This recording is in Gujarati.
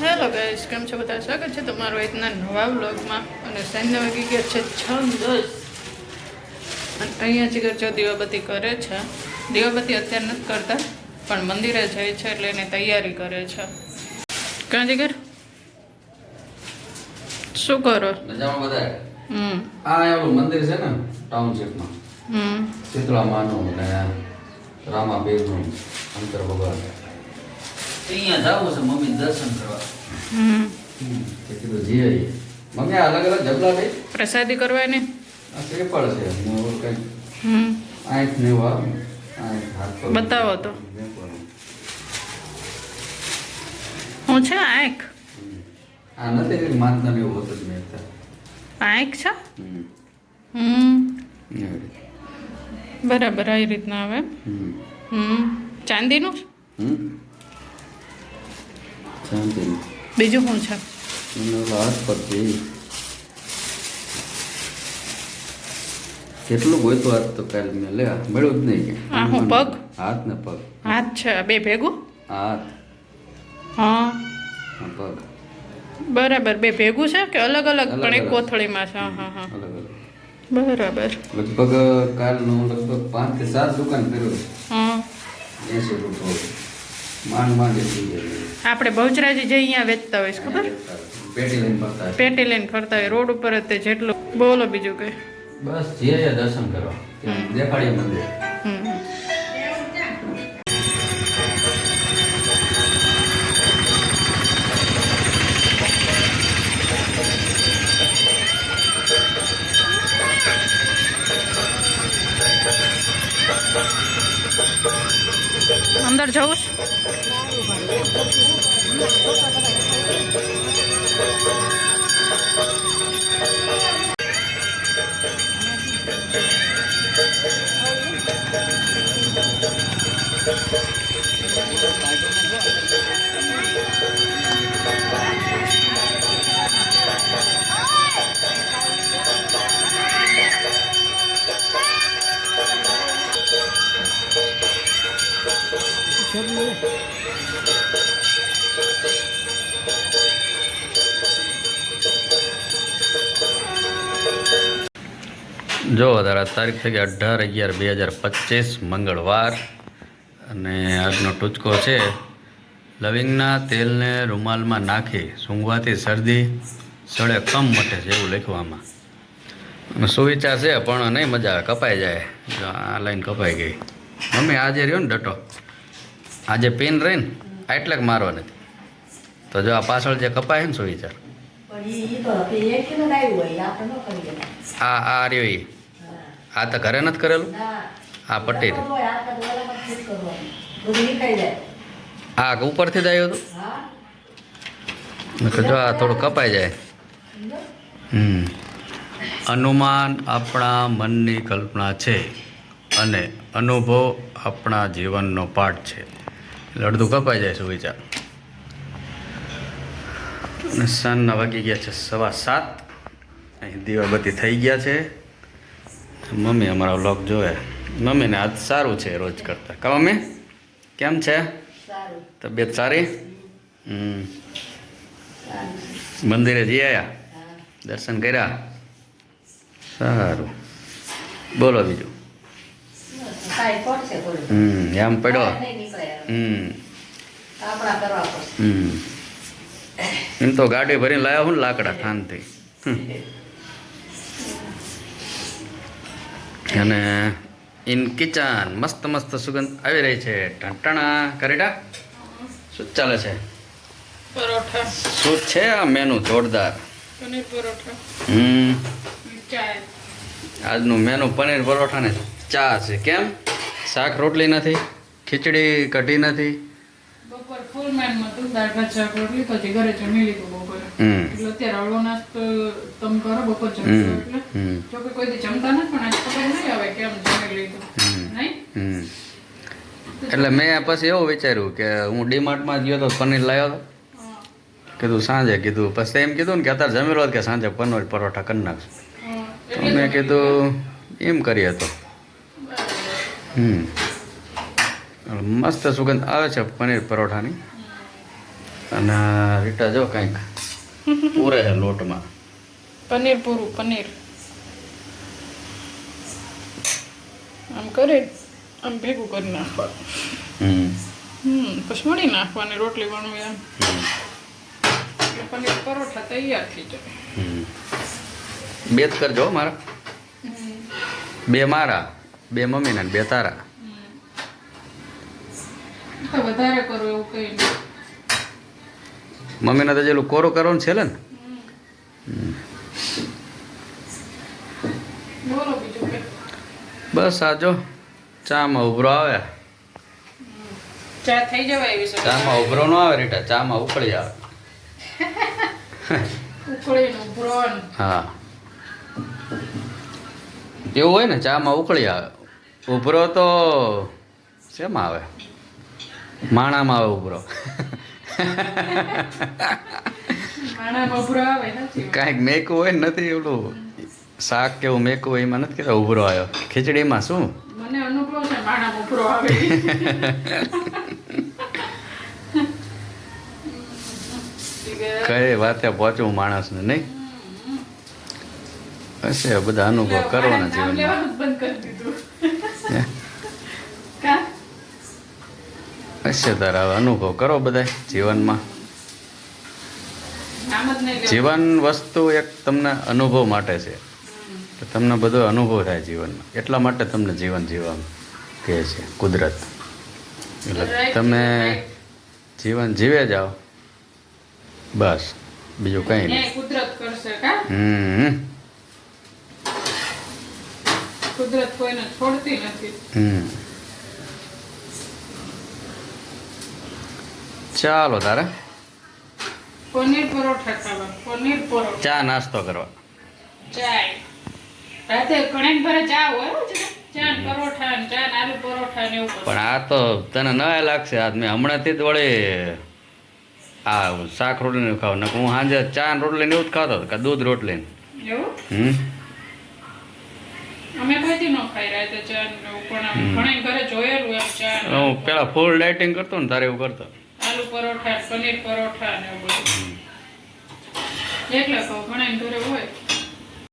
હેલો ગાઈસ કેમ છો બધા? સ્વાગત છે તમારો એકના નવા વ્લોગમાં અને સાંજના વાગી ગયા છે છ દસ. અને અહીંયા જીગર જો દીવાબત્તી કરે છે. દીવાબત્તી અત્યારે નથી કરતા પણ મંદિરે જાય છે એટલે એની તૈયારી કરે છે. ક્યાં જીગર શું કરો? હમ. આ એવું મંદિર છે ને ટાઉનશીપમાં હમ. શીતળા માનું રામા બેરનું અંતર ભગવાન. અહીંયા જાવું છે મમ્મી દર્શન કરવા. તે કીધું જઈએ મમ્મી અલગ અલગ જબલા ભાઈ પ્રસાદી કરવાની આ છે હમ. આંખ ને એવું. આંખ હાથ બતાવો તો. હું છે આંખ? આ નથી કંઈક માનતા ને એવું જ નહીં આંખ છે? હમ. બરાબર આવી રીતના આવે હમ. હમ. ચાંદીનું? હમ. શાંતિ. બીજું શું છે? હાથ પગ. કેટલું ગોઈતું હાથ તો કાલે મેં લે મળ્યું જ નહીં આ હું પગ? હાથ ને પગ. હાથ છે બે ભેગું? હાથ. હા. પગ. બરાબર બે ભેગું છે કે અલગ અલગ? પણ એક કોથળીમાં છે. હા હા બરાબર. લગભગ કાલનું લગભગ પાંચથી સાત દુકાન કર્યું હા. એસી રૂપિયા. માંડ માંડ ગઈ. આપણે બહુચરાજી જે અહીંયા વેચતા હોય ખબર? પેટી લઈને ફરતા હોય. રોડ ઉપર જ તે જેટલું બોલો બીજું કઈ. બસ જે દર્શન કરવા. હમ. દેખાડીએ મંદિર. Thank. અંદર જવું છે? જો તારા તારીખ થઈ ગઈ અઢાર અગિયાર બે હજાર પચીસ, મંગળવાર. અને આજનો ટૂચકો છે, લવિંગના તેલને રૂમાલમાં નાખી સૂંઘવાથી શરદી સળે કમ મટે છે એવું લખવામાં. સુવિચાર છે, પણ નહીં, મજા કપાઈ જાય. આ લાઈન કપાઈ ગઈ. મમ્મી, આજે રહ્યો ને ડટો. આજે પિન રહી ને આ એટલે જ મારવા નથી. તો જો આ પાછળ જે કપાય છે ને શું વિચાર. આ આ રહ્યો એ આ તો ઘરે નથી કરેલું? આ પટ્ટી આ જ. આ ઉપરથી જ આવ્યું હતું. જો આ થોડું કપાઈ જાય. હમ. અનુમાન આપણા મનની કલ્પના છે અને અનુભવ આપણા જીવનનો પાઠ છે. એટલે અડધું કપાઈ જાય છે વિચાર અને સાંજના વાગી ગયા છે સવા સાત. અહીં દીવાબત્તી થઈ ગયા છે. મમ્મી અમારા વ્લોગ જોવે. મમ્મીને આજ સારું છે રોજ કરતાં. કા મમ્મી? કેમ છે? તબિયત સારી? હમ. મંદિરે જઈ આવ્યા દર્શન કર્યા? સારું. બોલો બીજું. હમ આમ પડ્યો. હમ. આપણા કરવા પડશે. હમ. એમ તો ગાડી ભરીને લાવ્યા હું ને લાકડા ખાનથી અને ઇન કિચન મસ્ત મસ્ત સુગંધ આવી રહી છે. ઢંટણા કરીટા શું ચાલે છે? પરોઠા. શું છે આ મેનુ જોરદાર? પનીર પરોઠા. હમ. આજનું મેનુ પનીર પરોઠા ને ચા છે. કેમ? શાક રોટલી નથી? ખીચડી કઢી નથી. બપોર ફૂલ માનમાં તું દાળ ભાત શાક રોટલી પછી ઘરે જમી લીધું બપોરે. એટલે અત્યારે હળવો નાસ્તો તમે કરો બપોર જમશો એટલે. જો કે કોઈ જમતા નથી પણ આજ ખબર નહીં આવે કેમ જમી લીધું. નહીં? એટલે મેં પછી એવું વિચાર્યું કે હું ડીમાર્ટમાં ગયો તો પનીર લાવ્યો હતો કીધું સાંજે કીધું. પછી એમ કીધું ને કે અત્યારે જમી લો કે સાંજે પનીર પરોઠા કરી નાખશું. તો મેં કીધું એમ કરીએ તો. હમ. મસ્ત સુગંધ આવે છે પનીર પરોઠાની. અને રીટા જો કંઈક પૂરે છે લોટમાં. પનીર પૂરું પનીર. આમ કરી આમ ભેગું કરી નાખવાનું. હમ. હમ પછી મળી નાખવાની રોટલી વણવી એમ. પનીર પરોઠા તૈયાર થઈ જાય. બે જ કરજો મારા. બે મારા બે મમ્મીના ને બે તારા. તો વધારે કરો એવું કઈ નહીં. મમ્મીને તો જેલું કોરો કરવાનું છે ને? બસ આજો ચામાં ઉભરો આવે. ચા થઈ જવાય એવી ચામાં ઉભરો ન આવે રીટા ચામાં ઉકળી આવે. હા. એવું હોય ને ચામાં ઉકળી આવે. ઉભરો તો શેમાં આવે? માણામાં આવે ઉભરો. કાંઈક મેકું હોય ને નથી ઓલું શાક કેવું મેકું હોય એમાં નથી કહેતા ઉભરો આવ્યો. ખીચડીમાં શું? મને અનુભવ છે માણામાં ઉભરો આવે. કઈ વાતે પહોંચવું માણસને નહીં? હશે બધા અનુભવ કરવાના નામ જીવનમાં લેવાનું જ બંધ કરી દીધું હે? કા હશે તારા અનુભવ કરો બધા જીવનમાં. જીવન વસ્તુ એક તમને અનુભવ માટે છે. તમને બધો અનુભવ થાય જીવનમાં. એટલા માટે તમને જીવન જીવવાનું કહે છે કુદરત. એટલે તમે જીવન જીવે જાઓ. બસ. બીજું કંઈ નહીં. કુદરત કરશે હમ. કુદરત કોઈને છોડતી નથી. હમ. ચાલો તારે. પનીર પરોઠા ખાવા પનીર પરોઠા. ચા નાસ્તો કરવા. ચાય. રાતે ઘણી ભરે ચા હોય ચા. પરોઠા ચા આલુ પરોઠા ને એવું પણ આ તો તને ન લાગશે આજ મેં હમણાંથી જ વળી આ શાક રોટલી ખાવ. ને હું સાંજે ચા ને રોટલી ને એવું જ ખાતો કે દૂધ રોટલી. હમ? ચા ચા હું પેલા ફૂલ ડાયટિંગ કરતો ને તારે એવું કરતો. પરોઠા પનીર પરોઠા ને એવું બધું. એટલે કહું ઘણા ઘરે હોય.